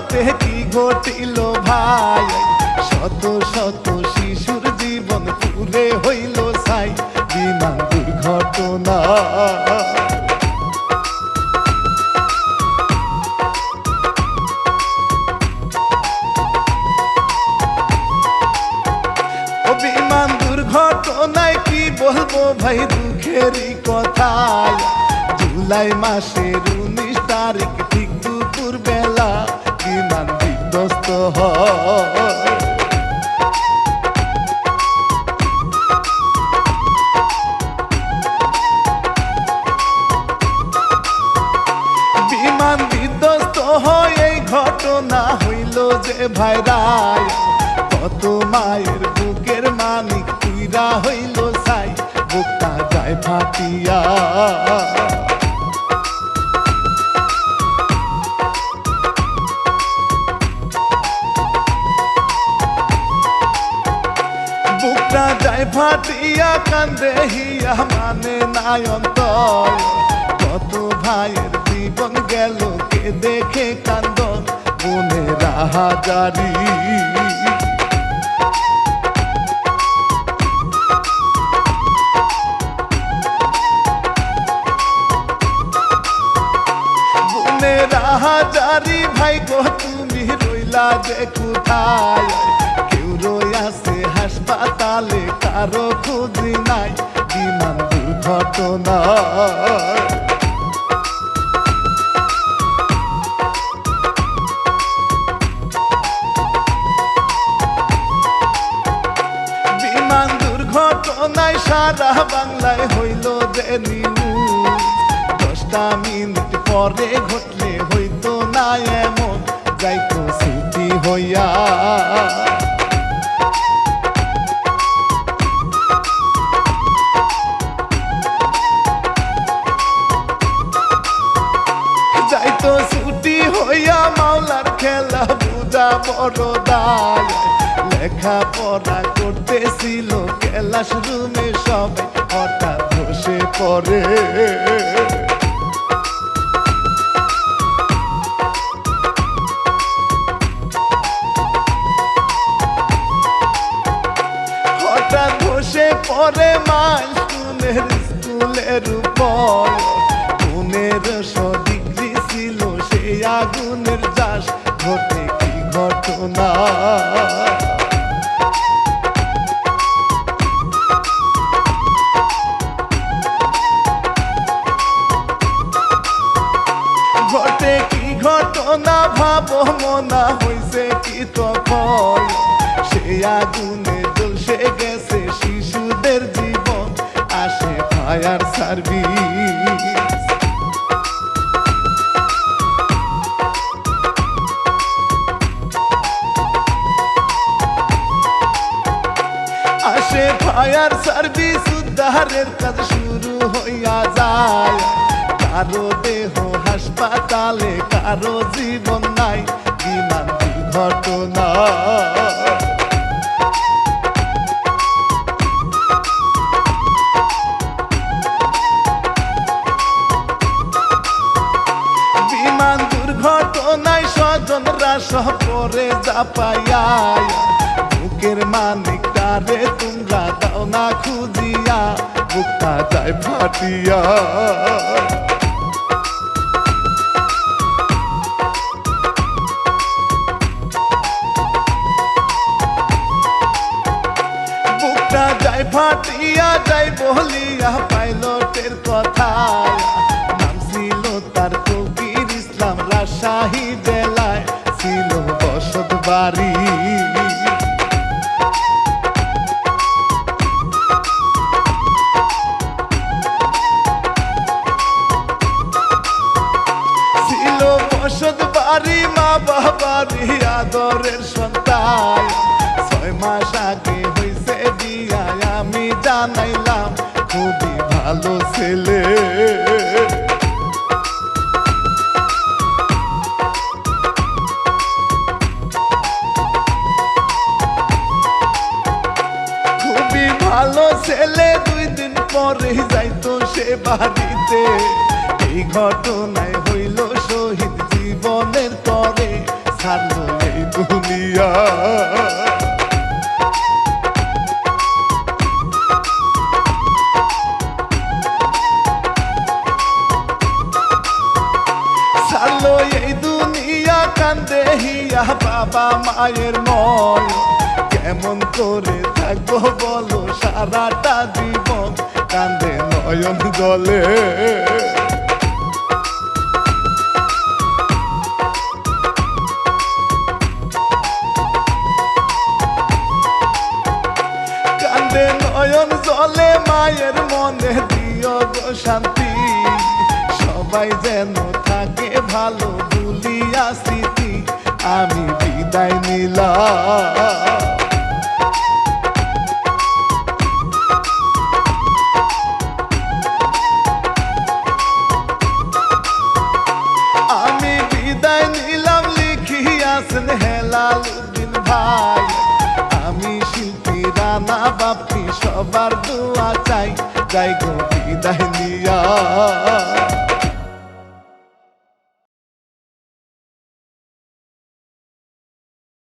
রাতে কি ঘটিল ভাই? শত শত শিশুর জীবন পুরে হইল সাই বিমান দুর্ঘটনা। বিমান দুর্ঘটনায় কি বলব ভাই দুঃখেরই কথা? জুলাই মাসের উনিশ তারিখ ঠিক দুপুর বেলা বিমান বিধ্বস্ত হয়, এই ঘটনা হইল যে ভাইরাই কত মায়ের বুকের মানিক কুইরা হইল সাই বুকটা যায় ফাটিয়া। যায় ফাটিয়া কান্দে হিয়া মানে নায়ন্তর কত ভাইয়ের জীবন গেল কে দেখে কান্দন মনে রাহাজারি মনে রাহাজারি ভাই গো, তুমি রইলা যে কোথায়? হাসপাতালে কারও খুঁজি নাই, বিমান দুর্ঘটনা। বিমান দুর্ঘটনায় সারা বাংলায় হইল যে নিউজ দশটা মিনিট পরে ঘটলে হইতো না এমন, যাইতো স্মৃতি হইয়া। মাওলার খেলা বুঝা বড় দায়। লেখা পড়া করতেছিল ক্লাস রুমে সবাই হঠাৎ বসে পড়ে। হঠাৎ বসে মাইল স্কুলের স্কুলের উপর। ঘটে কি ঘটনা ভাবো মনা হইছে কি তখন? সেই আগুনে জ্বলসে গেছে শিশুদের জীবন। আসে ফায়ার সার্ভিস ফায়ার সার্ভিস উদ্ধারের কাজ শুরু হইয়া যায়। কারও দেহ হাসপাতালে, কারও জীবন নাই বিমান দুর্ঘটনা বিমান সহ পরে চাপাইয়া বুকের মানিক তারে তোমরা দাও না খুঁজিয়া, বুকটা যায় ফাটিয়া। বুকটা যায় ফাটিয়া যায় বলিয়া পাইলটের কথা নাম ছিল তার কবির ইসলাম রাজশাহী জেলায়, ছিল বসত বাড়ি বসত বাড়ি মা বাবারি আদরের সন্তান। ছয় মাস আগে হইছে বিয়া আমি জানাইলাম, খুবই ভালো ছেলে। খুবই ভালো ছেলে, দুই দিন পরে যাইতো সে বাড়িতে। এই ঘটনায় জীবনের তরে ছাড়লো এই দুনিয়া। ছাড়লো এই দুনিয়া, কান্দে হিয়া বাবা মায়ের ময় কেমন করে থাকব বলো, সারাটা জীবন কান্দে নয়ন জলে। মায়ের মনে দিও গো শান্তি। সবাই যেন থাকে ভালো ভুলিয়া স্মৃতি। আমি বিদায় নিলাম। বাপি সবার দোয়া চাই। যাই গো বিদায় নিয়া।